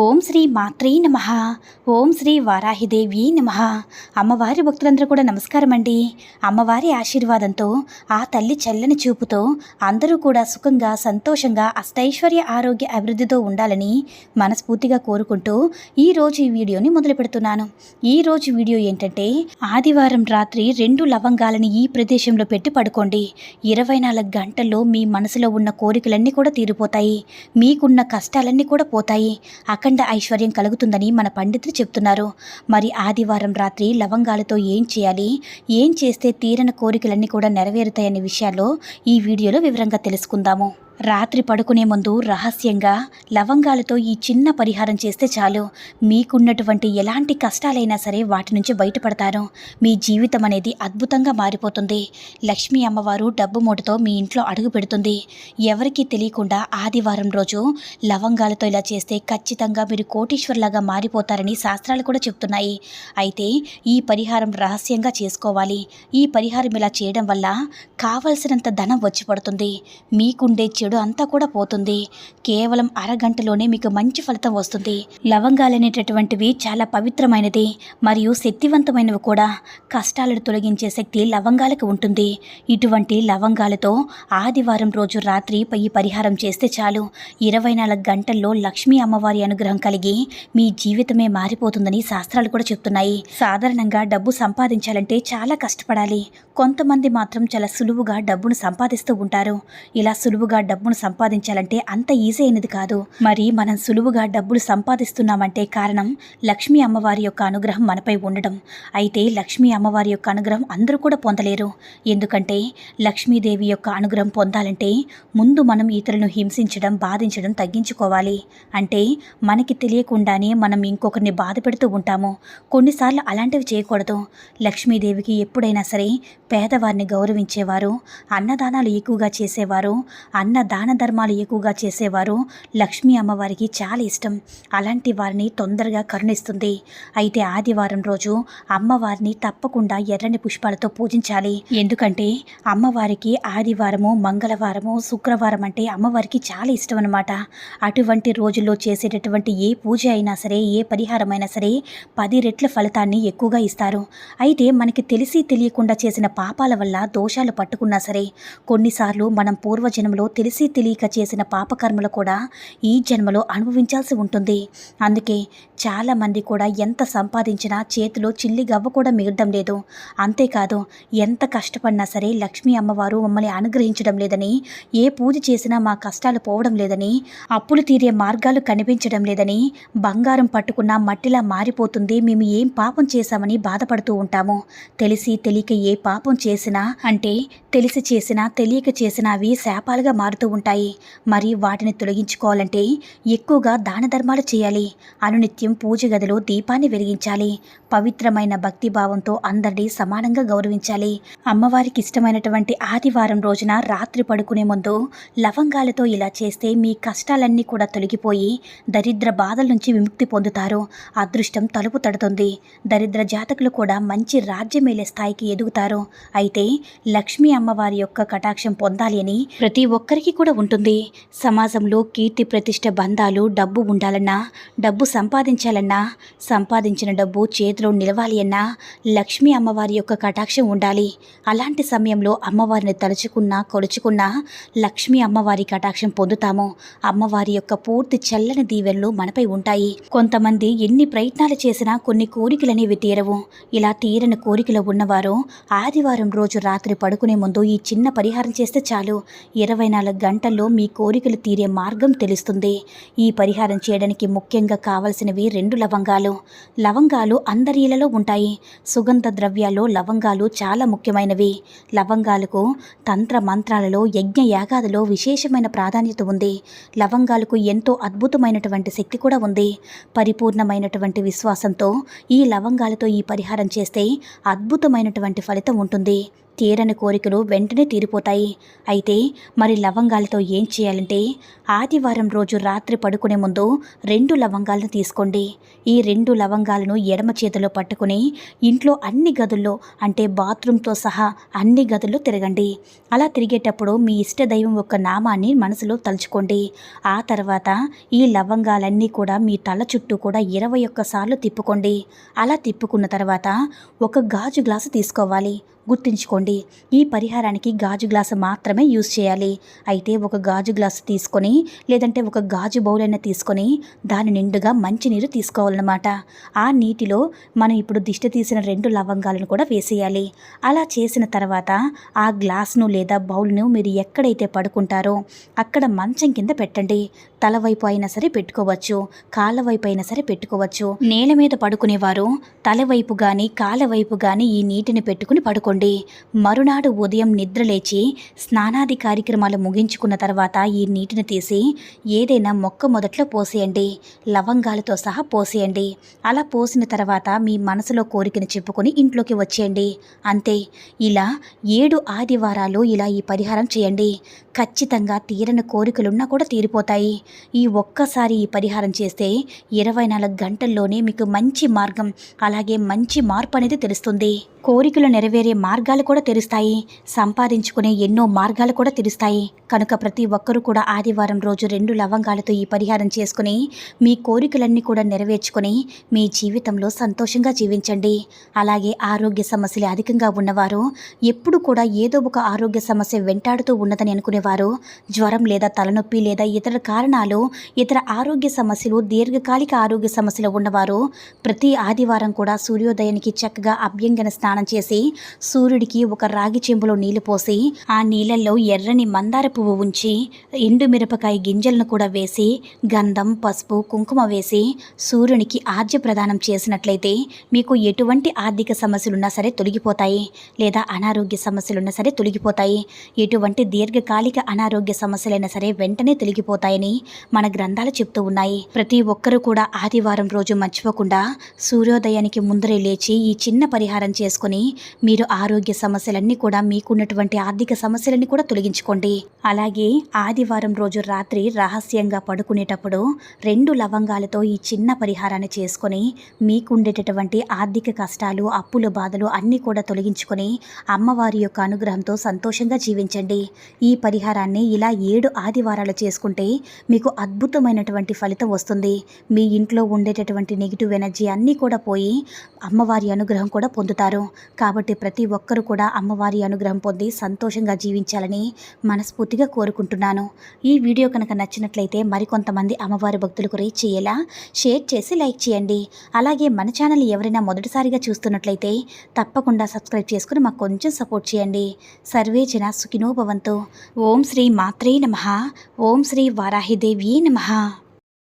ఓం శ్రీ మాత్రే నమ. ఓం శ్రీ వారాహిదేవి నమ. అమ్మవారి భక్తులందరూ కూడా నమస్కారం అండి అమ్మవారి ఆశీర్వాదంతో ఆ తల్లి చల్లని చూపుతో అందరూ కూడా సుఖంగా సంతోషంగా అష్టైశ్వర్య ఆరోగ్య అభివృద్ధితో ఉండాలని మనస్ఫూర్తిగా కోరుకుంటూ ఈరోజు ఈ వీడియోని మొదలు పెడుతున్నాను. ఈరోజు వీడియో ఏంటంటే ఆదివారం రాత్రి రెండు లవంగాలని ఈ ప్రదేశంలో పెట్టి పడుకోండి. ఇరవై నాలుగు గంటల్లో మీ మనసులో ఉన్న కోరికలన్నీ కూడా తీరిపోతాయి. మీకున్న కష్టాలన్నీ కూడా పోతాయి. అఖండ ఐశ్వర్యం కలుగుతుందని మన పండితులు చెప్తున్నారు. మరి ఆదివారం రాత్రి లవంగాలతో ఏం చేయాలి? ఏం చేస్తే తీరన కోరికలన్నీ కూడా నెరవేరుతాయనే విషయాల్లో ఈ వీడియోలో వివరంగా తెలుసుకుందాము. రాత్రి పడుకునే ముందు రహస్యంగా లవంగాలతో ఈ చిన్న పరిహారం చేస్తే చాలు. మీకున్నటువంటి ఎలాంటి కష్టాలైనా సరే వాటి నుంచి బయటపడతారు మీ జీవితం అనేది అద్భుతంగా మారిపోతుంది. లక్ష్మీ అమ్మవారు డబ్బు మూటతో మీ ఇంట్లో అడుగు పెడుతుంది. ఎవరికీ తెలియకుండా ఆదివారం రోజు లవంగాలతో ఇలా చేస్తే ఖచ్చితంగా మీరు కోటీశ్వర్లాగా మారిపోతారని శాస్త్రాలు కూడా చెప్తున్నాయి. అయితే ఈ పరిహారం రహస్యంగా చేసుకోవాలి. ఈ పరిహారం ఇలా చేయడం వల్ల కావలసినంత ధనం వచ్చి పడుతుంది. మీకుండే చెడు అంతా కూడా పోతుంది. కేవలం అరగంటలోనే మీకు మంచి ఫలితం వస్తుంది. లవంగాలు అనేటటువంటివి చాలా పవిత్రమైనది మరియు శక్తివంతమైనవి కూడా. కష్టాలను తొలగించే శక్తి లవంగాలకు ఉంటుంది. ఇటువంటి లవంగాలతో ఆదివారం రోజు రాత్రి ఈ పరిహారం చేస్తే చాలు. ఇరవై నాలుగు గంటల్లో లక్ష్మీ అమ్మవారి అనుగ్రహం కలిగి మీ జీవితమే మారిపోతుందని శాస్త్రాలు కూడా చెప్తున్నాయి. సాధారణంగా డబ్బు సంపాదించాలంటే చాలా కష్టపడాలి. కొంతమంది మాత్రం చాలా సులువుగా డబ్బును సంపాదిస్తూ ఉంటారు. ఇలా సులువుగా డబ్బును సంపాదించాలంటే అంత ఈజీ అయినది కాదు. మరి మనం సులువుగా డబ్బులు సంపాదిస్తున్నామంటే కారణం లక్ష్మీ అమ్మవారి యొక్క అనుగ్రహం మనపై ఉండడం. అయితే లక్ష్మీ అమ్మవారి యొక్క అనుగ్రహం అందరూ కూడా పొందలేరు. ఎందుకంటే లక్ష్మీదేవి యొక్క అనుగ్రహం పొందాలంటే ముందు మనం ఇతరులను హింసించడం బాధించడం తగ్గించుకోవాలి. అంటే మనకి తెలియకుండానే మనం ఇంకొకరిని బాధ పెడుతూ ఉంటాము. కొన్నిసార్లు అలాంటివి చేయకూడదు. లక్ష్మీదేవికి ఎప్పుడైనా సరే పేదవారిని గౌరవించేవారు అన్నదానాలు ఎక్కువగా చేసేవారు అన్న దాన ధర్మాలు ఎక్కువగా చేసేవారు. లక్ష్మీ అమ్మవారికి చాలా ఇష్టం. అలాంటి వారిని తొందరగా కరుణిస్తుంది. అయితే ఆదివారం రోజు అమ్మవారిని తప్పకుండా ఎర్రని పుష్పాలతో పూజించాలి. ఎందుకంటే అమ్మవారికి ఆదివారము మంగళవారము శుక్రవారం అంటే అమ్మవారికి చాలా ఇష్టం అనమాట అటువంటి రోజుల్లో చేసేటటువంటి ఏ పూజ అయినా సరే ఏ పరిహారం అయినా సరే పది రెట్ల ఫలితాన్ని ఎక్కువగా ఇస్తారు. అయితే మనకి తెలిసి తెలియకుండా చేసిన పాపాల వల్ల దోషాలు పట్టుకున్నా సరే కొన్నిసార్లు మనం పూర్వజన్మలో తెలిసి తెలియక చేసిన పాపకర్మలు కూడా ఈ జన్మలో అనుభవించాల్సి ఉంటుంది. అందుకే చాలామంది కూడా ఎంత సంపాదించినా చేతిలో చిల్లి గవ్వ కూడా మిగలడం లేదు. అంతేకాదు ఎంత కష్టపడినా సరే లక్ష్మీ అమ్మవారు మమ్మల్ని అనుగ్రహించడం లేదని ఏ పూజ చేసినా మా కష్టాలు పోవడం లేదని అప్పులు తీరే మార్గాలు కనిపించడం లేదని బంగారం పట్టుకున్న మట్టిలా మారిపోతుంది మేము ఏం పాపం చేశామని బాధపడుతూ ఉంటాము. తెలిసి తెలియక ఏ పాపం చేసినా అంటే తెలిసి చేసినా తెలియక చేసినా అవి శాపాలుగా మారుతూ ఉంటాయి. మరి వాటిని తొలగించుకోవాలంటే ఎక్కువగా దాన ధర్మాలు చేయాలి. అనునిత్యం పూజ గదిలో దీపాన్ని వెలిగించాలి. పవిత్రమైన భక్తి భావంతో అందరినీ సమానంగా గౌరవించాలి. అమ్మవారికి ఇష్టమైనటువంటి ఆదివారం రోజున రాత్రి పడుకునే ముందు లవంగాలతో ఇలా చేస్తే మీ కష్టాలన్నీ కూడా తొలగిపోయి దరిద్ర బాధల నుంచి విముక్తి పొందుతారు. అదృష్టం తలుపు తడుతుంది. దరిద్ర జాతకులు కూడా మంచి రాజ్యమేలే స్థాయికి ఎదుగుతారు. అయితే లక్ష్మీ అమ్మవారి యొక్క కటాక్షం పొందాలి అని ప్రతి ఒక్కరికి కూడా ఉంటుంది. సమాజంలో కీర్తి ప్రతిష్ట బంధాలు డబ్బు ఉండాలన్నా డబ్బు సంపాదించాలన్నా సంపాదించిన డబ్బు చేతిలో నిలవాలి అన్నా లక్ష్మీ అమ్మవారి యొక్క కటాక్షం ఉండాలి. అలాంటి సమయంలో అమ్మవారిని తలుచుకున్నా కొలుచుకున్నా లక్ష్మీ అమ్మవారి కటాక్షం పొందుతాము. అమ్మవారి యొక్క పూర్తి చల్లని దీవెనలు మనపై ఉంటాయి. కొంతమంది ఎన్ని ప్రయత్నాలు చేసినా కొన్ని కోరికలనేవి తీరవు. ఇలా తీరని కోరికలు ఉన్నవారు ఆదివారం రోజు రాత్రి పడుకునే ముందు ఈ చిన్న పరిహారం చేస్తే చాలు. ఇరవై నాలుగు గంటల్లో మీ కోరికలు తీరే మార్గం తెలుస్తుంది. ఈ పరిహారం చేయడానికి ముఖ్యంగా కావలసినవి రెండు లవంగాలు. లవంగాలు అందరిలలో ఉంటాయి. సుగంధ ద్రవ్యాల్లో లవంగాలు చాలా ముఖ్యమైనవి. లవంగాలకు తంత్ర మంత్రాలలో యజ్ఞ యాగాదిలో విశేషమైన ప్రాధాన్యత ఉంది. లవంగాలకు ఎంతో అద్భుతమైనటువంటి శక్తి కూడా ఉంది. పరిపూర్ణమైనటువంటి విశ్వాసంతో ఈ లవంగాలతో ఈ పరిహారం చేస్తే అద్భుతమైనటువంటి ఫలితం ఉంటుంది. తీరని కోరికలు వెంటనే తీరిపోతాయి. అయితే మరి లవంగాలతో ఏం చేయాలంటే ఆదివారం రోజు రాత్రి పడుకునే ముందు రెండు లవంగాలను తీసుకోండి. ఈ రెండు లవంగాలను ఎడమ చేతిలో పట్టుకుని ఇంట్లో అన్ని గదుల్లో అంటే బాత్రూంతో సహా అన్ని గదుల్లో తిరగండి. అలా తిరిగేటప్పుడు మీ ఇష్ట దైవం యొక్క నామాన్ని మనసులో తలుచుకోండి. ఆ తర్వాత ఈ లవంగాలన్నీ కూడా మీ తల చుట్టూ కూడా ఇరవై ఒక్కసార్లు తిప్పుకోండి. అలా తిప్పుకున్న తర్వాత ఒక గాజు గ్లాసు తీసుకోవాలి. గుర్తుంచుకోండి ఈ పరిహారానికి గాజు గ్లాసు మాత్రమే యూజ్ చేయాలి. అయితే ఒక గాజు గ్లాసు తీసుకొని లేదంటే ఒక గాజు బౌల్ అయినా తీసుకొని దాని నిండుగా మంచినీరు తీసుకోవాలన్నమాట. ఆ నీటిలో మనం ఇప్పుడు దిష్టి తీసిన రెండు లవంగాలను కూడా వేసేయాలి. అలా చేసిన తర్వాత ఆ గ్లాస్ను లేదా బౌల్ను మీరు ఎక్కడైతే పడుకుంటారో అక్కడ మంచం కింద పెట్టండి. తల వైపు అయినా సరే పెట్టుకోవచ్చు కాళ్ళ వైపు అయినా సరే పెట్టుకోవచ్చు. నేల మీద పడుకునేవారు తల వైపు కానీ కాళ్ళ వైపు కానీ ఈ నీటిని పెట్టుకుని పడుకోండి. మరునాడు ఉదయం నిద్రలేచి స్నానాది కార్యక్రమాలు ముగించుకున్న తర్వాత ఈ నీటిని తీసి ఏదైనా మొక్క మొదట్లో పోసేయండి. లవంగాలతో సహా పోసేయండి. అలా పోసిన తర్వాత మీ మనసులో కోరికను చెప్పుకొని ఇంట్లోకి వచ్చేయండి. అంతే. ఇలా ఏడు ఆదివారాలు ఇలా ఈ పరిహారం చేయండి. ఖచ్చితంగా తీరని కోరికలున్నా కూడా తీరిపోతాయి. ఈ ఒక్కసారి ఈ పరిహారం చేస్తే ఇరవై నాలుగు గంటల్లోనే మీకు మంచి మార్గం అలాగే మంచి మార్పు అనేది తెలుస్తుంది. కోరికలు నెరవేరే మార్గాలు కూడా తెరుస్తాయి. సంపాదించుకునే ఎన్నో మార్గాలు కూడా తెరుస్తాయి. కనుక ప్రతి ఒక్కరూ కూడా ఆదివారం రోజు రెండు లవంగాలతో ఈ పరిహారం చేసుకుని మీ కోరికలన్నీ కూడా నెరవేర్చుకుని మీ జీవితంలో సంతోషంగా జీవించండి. అలాగే ఆరోగ్య సమస్యలు అధికంగా ఉన్నవారు ఎప్పుడు కూడా ఏదో ఒక ఆరోగ్య సమస్య వెంటాడుతూ ఉన్నదని అనుకునేవారు జ్వరం లేదా తలనొప్పి లేదా ఇతర కారణాలు ఇతర ఆరోగ్య సమస్యలు దీర్ఘకాలిక ఆరోగ్య సమస్యలు ఉన్నవారు ప్రతి ఆదివారం కూడా సూర్యోదయానికి చక్కగా అభ్యంగన స్నానం చేసి సూర్యుడికి ఒక రాగి చెంబులో నీళ్ళు పోసి ఆ నీళ్ళల్లో ఎర్రని మందార పువ్వు ఉంచి ఎండు మిరపకాయ గింజలను కూడా వేసి గంధం పసుపు కుంకుమ వేసి సూర్యునికి ఆర్జ్య ప్రదానం చేసినట్లయితే మీకు ఎటువంటి ఆర్థిక సమస్యలున్నా సరే తొలగిపోతాయి లేదా అనారోగ్య సమస్యలున్నా సరే తొలగిపోతాయి. ఎటువంటి దీర్ఘకాలిక అనారోగ్య సమస్యలైనా సరే వెంటనే తొలగిపోతాయని మన గ్రంథాలు చెప్తూ ఉన్నాయి. ప్రతి ఒక్కరూ కూడా ఆదివారం రోజు మర్చిపోకుండా సూర్యోదయానికి ముందరే లేచి ఈ చిన్న పరిహారం చేసుకుని మీరు ఆరోగ్య సమస్యలన్నీ కూడా మీకున్నటువంటి ఆర్థిక సమస్యలన్నీ కూడా తొలగించుకోండి. అలాగే ఆదివారం రోజు రాత్రి రహస్యంగా పడుకునేటప్పుడు రెండు లవంగాలతో ఈ చిన్న పరిహారాన్ని చేసుకొని మీకుండేటటువంటి ఆర్థిక కష్టాలు అప్పుల బాధలు అన్నీ కూడా తొలగించుకొని అమ్మవారి యొక్క అనుగ్రహంతో సంతోషంగా జీవించండి. ఈ పరిహారాన్ని ఇలా ఏడు ఆదివారాలు చేసుకుంటే మీకు అద్భుతమైనటువంటి ఫలితం వస్తుంది. మీ ఇంట్లో ఉండేటటువంటి నెగిటివ్ ఎనర్జీ అన్నీ కూడా పోయి అమ్మవారి అనుగ్రహం కూడా పొందుతారు. కాబట్టి ప్రతి ఒక్కరూ కూడా అమ్మవారి అనుగ్రహం పొంది సంతోషంగా జీవించాలని మనస్ఫూర్తిగా కోరుకుంటున్నాను. ఈ వీడియో కనుక నచ్చినట్లయితే మరికొంతమంది అమ్మవారి భక్తులకు రీచ్ చేయేలా. షేర్ చేసి లైక్ చేయండి. అలాగే మన ఛానల్ ఎవరైనా మొదటిసారిగా చూస్తున్నట్లయితే తప్పకుండా సబ్స్క్రైబ్ చేసుకుని మాకు కొంచెం సపోర్ట్ చేయండి. సర్వే జన సుఖినోభవంతో ఓం శ్రీ మాత్రే నమ. ఓం శ్రీ వారాహిదేవి నమ.